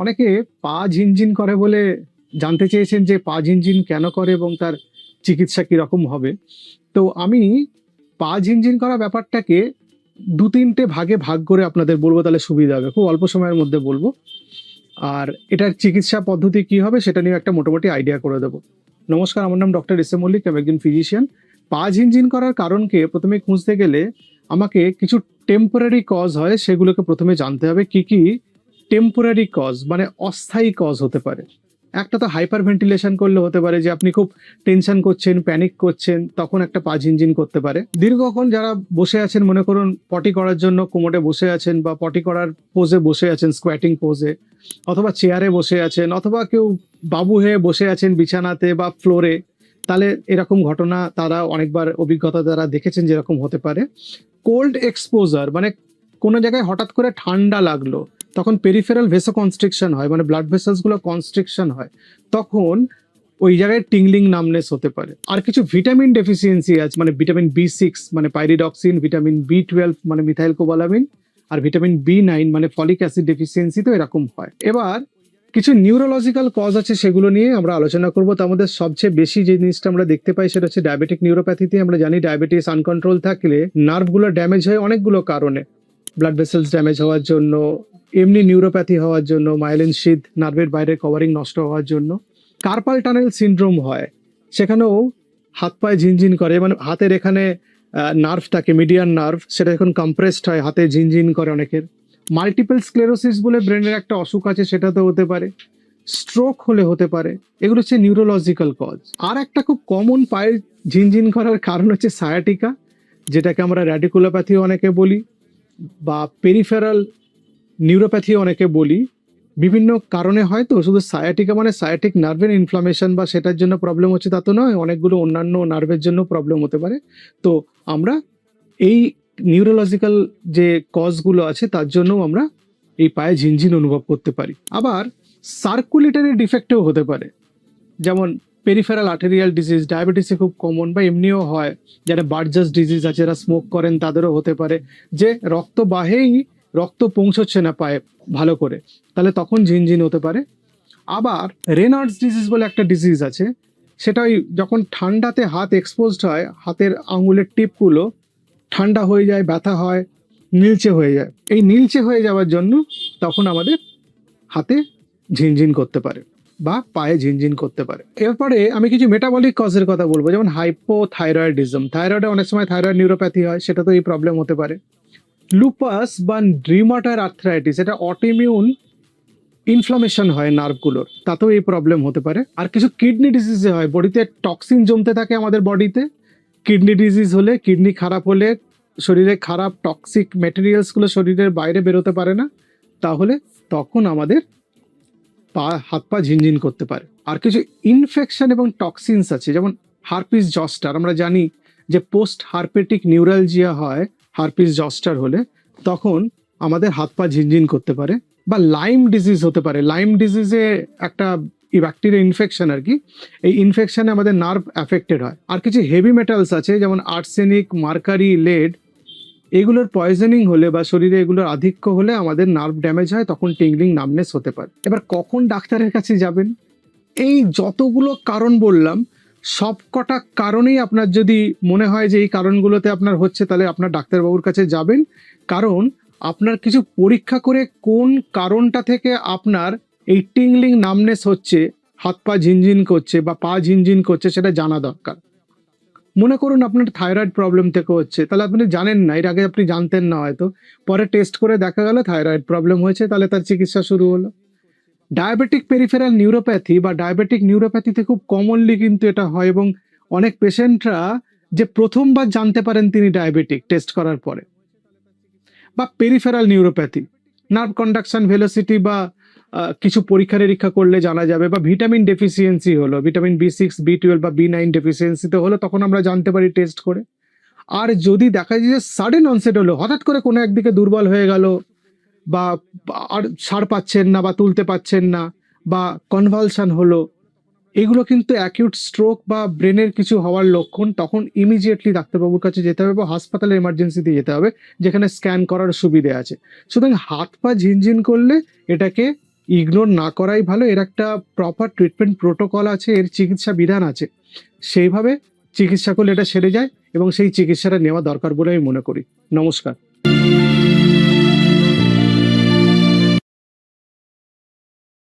অনেকে পা ঝিনঝিন করে বলে জানতে চেয়েছেন যে পা ঝিনঝিন কেন করে এবং তার চিকিৎসা কীরকম হবে। তো আমি পা ঝিনঝিন করা ব্যাপারটাকে দু তিনটে ভাগে ভাগ করে আপনাদের বলব, তাহলে সুবিধা হবে। খুব অল্প সময়ের মধ্যে বলব। আর এটার চিকিৎসা পদ্ধতি কি হবে সেটা নিয়ে একটা মোটামুটি আইডিয়া করে দেবো। নমস্কার, আমার নাম ডক্টর এস এম মল্লিক, আমি একজন ফিজিশিয়ান। পা ঝিনঝিন করার কারণকে প্রথমে খুঁজতে গেলে আমাকে কিছু টেম্পোরারি কজ হয়, সেগুলোকে প্রথমে জানতে হবে কি কি টেম্পোরারি কজ মানে অস্থায়ী কজ হতে পারে। একটা তো হাইপার ভেন্টিলেশন করলে হতে পারে যে আপনি খুব টেনশন করছেন প্যানিক করছেন, তখন একটা পা ঝিনঝিন করতে পারে। দীর্ঘক্ষণ যারা বসে আছেন, মনে করুন পটি করার জন্য কোমোটে বসে আছেন বা পটি করার পোজে বসে আছেন স্কোয়াটিং পোজে অথবা চেয়ারে বসে আছেন, অথবা কেউ বাবু হয়ে বসে আছেন বিছানাতে বা ফ্লোরে তাহলে এরকম ঘটনা তারা অনেকবার অভিজ্ঞতা দ্বারা দেখেছেন যেরকম হতে পারে। কোল্ড এক্সপোজার মানে কোনো জায়গায় হঠাৎ করে ঠান্ডা লাগল তখন পেরিফেরাল ভেসো কনস্ট্রিকশন হয় মানে ব্লাড ভেসেলসগুলো কনস্ট্রিকশন হয়, তখন ওই জায়গায় টিংলিং নামনেস হতে পারে। আর কিছু ভিটামিন ডেফিসিয়েন্সি আছে মানে ভিটামিন বি সিক্স মানে পাইরিডক্সিন ভিটামিন বি টুয়েলভ মানে মিথাইল কোবালামিন আর ভিটামিন বি নাইন মানে ফলিক অ্যাসিড ডেফিসিয়েন্সি তো এরকম হয়। এবার, কিছু নিউরোলজিক্যাল কজ আছে সেগুলো নিয়ে আমরা আলোচনা করব। তার মধ্যে সবচেয়ে বেশি যে জিনিসটা আমরা দেখতে পাই সেটা হচ্ছে ডায়াবেটিক নিউরোপ্যাথিতে আমরা জানি ডায়াবেটিস আনকন্ট্রোল থাকলে নার্ভগুলো ড্যামেজ হয় অনেকগুলো কারণে। ব্লাড ভেসেলস ড্যামেজ হওয়ার জন্য, এমনি নিউরোপ্যাথি হওয়ার জন্য মাইলিন শীত নার্ভের বাইরে কভারিং নষ্ট হওয়ার জন্য। কার্পাল টানেল সিনড্রোম হয়। সেখানেও হাত পায়ে ঝিনঝিন করে মানে হাতের এখানে নার্ভ থাকে মিডিয়ান নার্ভ সেটা যখন কম্প্রেসড হয়, হাতে ঝিনঝিন করে অনেকের। মাল্টিপল স্ক্লেরোসিস বলে ব্রেনের একটা অসুখ আছে, সেটা তো হতে পারে। স্ট্রোক হলে হতে পারে। এগুলো হচ্ছে নিউরোলজিক্যাল কজ আর একটা খুব কমন পায়ের ঝিনঝিন করার কারণ হচ্ছে সায়াটিকা যেটাকে আমরা র্যাডিকুলোপ্যাথি অনেকে বলি। বা পেরিফেরাল নিউরোপ্যাথি অনেকে বলি, বিভিন্ন কারণে হয় তো, শুধু সায়াটিকা মানে সায়াটিক নার্ভের ইনফ্লামেশন বা সেটার জন্য প্রবলেম হচ্ছে তা তো নয়, অনেকগুলো অন্যান্য নার্ভের জন্য প্রবলেম হতে পারে। তো আমরা এই নিউরোলজিক্যাল যে কজগুলো আছে, তার জন্য আমরা এই পায়ে ঝিনঝিন অনুভব করতে পারি। আবার সার্কুলেটারি ডিফেক্টেও হতে পারে। যেমন পেরিফেরাল আর্টেরিয়াল ডিজিজ ডায়াবেটিসে খুব কমন বা এমনিও হয়। যারা বার্জাস ডিজিজ আছে, যারা স্মোক করেন, তাদেরও হতে পারে যে রক্ত বাহেই রক্ত পৌঁছচ্ছে না পায়ে ভালো করে। তাহলে তখন ঝিনঝিন হতে পারে। আবার রেনার্ডস ডিজিজ বলে একটা ডিজিজ আছে, সেটা ওই যখন ঠান্ডাতে হাত এক্সপোজড হয়, হাতের আঙুলের টিপগুলো ঠান্ডা হয়ে যায়, ব্যথা হয়, নীলচে হয়ে যায়। এই নীলচে হয়ে যাওয়ার জন্য তখন আমাদের হাতে ঝিনঝিন করতে পারে। বা পায়ে ঝিনঝিন করতে পারে। এরপরে আমি কিছু মেটাবলিক কজের কথা বলব, যেমন হাইপোথাইরয়েডিজম থাইরয়েডে অনেক সময় থাইরয়েড নিউরোপ্যাথি হয়, সেটা তো এই প্রবলেম হতে পারে। লুপাস বা ড্রিমাটার আর্থ্রাইটিস এটা অটোইমিউন ইনফ্লামেশন হয় নার্ভগুলোর তাতেও এই প্রবলেম হতে পারে। আর কিছু কিডনি ডিজিজে হয়, বডিতে টক্সিন জমতে থাকে আমাদের বডিতে। কিডনি ডিজিজ হলে কিডনি খারাপ হলে শরীরে খারাপ টক্সিক মেটেরিয়ালসগুলো শরীরের বাইরে বেরোতে পারে না। তাহলে তখন আমাদের পা, হাত পা ঝিনঝিন করতে পারে। আর কিছু ইনফেকশন এবং টক্সিনস আছে, যেমন হারপিস জস্টার আমরা জানি যে পোস্ট হারপেটিক নিউরালজিয়া হয় হারপিস জস্টার হলে, তখন আমাদের হাত পা ঝিনঝিন করতে পারে বা লাইম ডিজিজ হতে পারে। লাইম ডিজিজে একটা ব্যাকটেরিয়া ইনফেকশন আর কি, এই ইনফেকশনে আমাদের নার্ভ অ্যাফেক্টেড হয়। আর কিছু হেভি মেটালস আছে, যেমন আর্সেনিক মার্কারি লেড এগুলোর পয়জনিং হলে বা শরীরে এগুলোর আধিক্য হলে আমাদের নার্ভ ড্যামেজ হয়, তখন টিংলিং নামনেস হতে পারে। এবার কখন ডাক্তারের কাছে যাবেন? এই যতগুলো কারণ বললাম, সবকটা কারণেই আপনার যদি মনে হয় যে এই কারণগুলোতে আপনার হচ্ছে, তাহলে আপনার ডাক্তারবাবুর কাছে যাবেন। কারণ আপনার কিছু পরীক্ষা করে কোন কারণটা থেকে আপনার এই টিংলিং নামনেস হচ্ছে, হাত পা ঝিনঝিন করছে বা পা ঝিনঝিন করছে, সেটা জানা দরকার। মনে করুন আপনার থাইরয়েড প্রবলেম থেকে হচ্ছে। তাহলে আপনি জানেন না, এর আগে আপনি জানতেন না হয়তো। পরে টেস্ট করে দেখা গেল থাইরয়েড প্রবলেম হয়েছে, তাহলে তার চিকিৎসা শুরু হলো। ডায়াবেটিক পেরিফেরাল নিউরোপ্যাথি বা ডায়াবেটিক নিউরোপ্যাথিতে খুব কমনলি কিন্তু এটা হয় এবং অনেক পেশেন্টরা যে প্রথমবার জানতে পারেন তিনি ডায়াবেটিক টেস্ট করার পরে। বা peripheral neuropathy nerve conduction velocity বা কিছু পরীক্ষা নিরীক্ষা করলে জানা যাবে বা ভিটামিন ডেফিসিয়েন্সি হলো vitamin B six B twelve বা বি নাইন ডেফিসিয়েন্সিতে হলো, তখন আমরা জানতে পারি টেস্ট করে। আর যদি দেখা যায় যে সাডেন অনসেট হলো, হঠাৎ করে কোনো একদিকে দুর্বল হয়ে গেল, বা আর সার পাচ্ছেন না বা তুলতে পাচ্ছেন না, বা কনভালশন হলো, এগুলো কিন্তু অ্যাকিউট স্ট্রোক বা ব্রেনের কিছু হওয়ার লক্ষণ, তখন ইমিডিয়েটলি ডাক্তারবাবুর কাছে যেতে হবে বা হাসপাতালে এমার্জেন্সিতে যেতে হবে, যেখানে স্ক্যান করার সুবিধে আছে। সুতরাং হাত পা ঝিনঝিন করলে এটাকে ইগনোর না করাই ভালো। এর একটা প্রপার ট্রিটমেন্ট প্রোটোকল আছে, এর চিকিৎসা বিধান আছে। সেইভাবে চিকিৎসা করলে এটা সেরে যায় এবং সেই চিকিৎসাটা নেওয়া দরকার বলে আমি মনে করি। নমস্কার।